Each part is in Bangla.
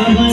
ওরে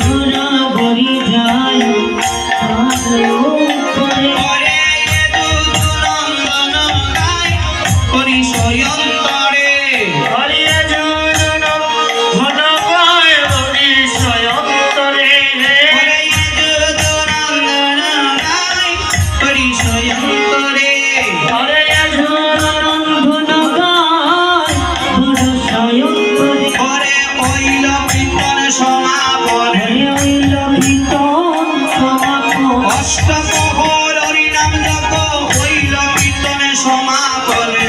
অষ্টপ্রহর হরিনাম জপ ওইল কীর্তনে সমাপনে।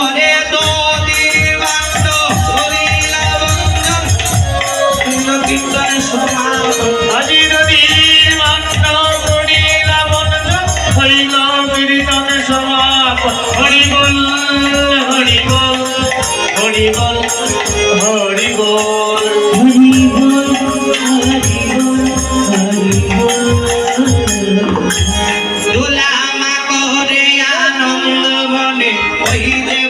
ওরে দোদি বান্ড হরিল বন্ধন ওইল কীর্তনে সমাপনে। হরি বল হরি বল হরি বল হরি বল। দোলামা করে আনন্দ বনে ওই দেবদের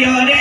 Señores.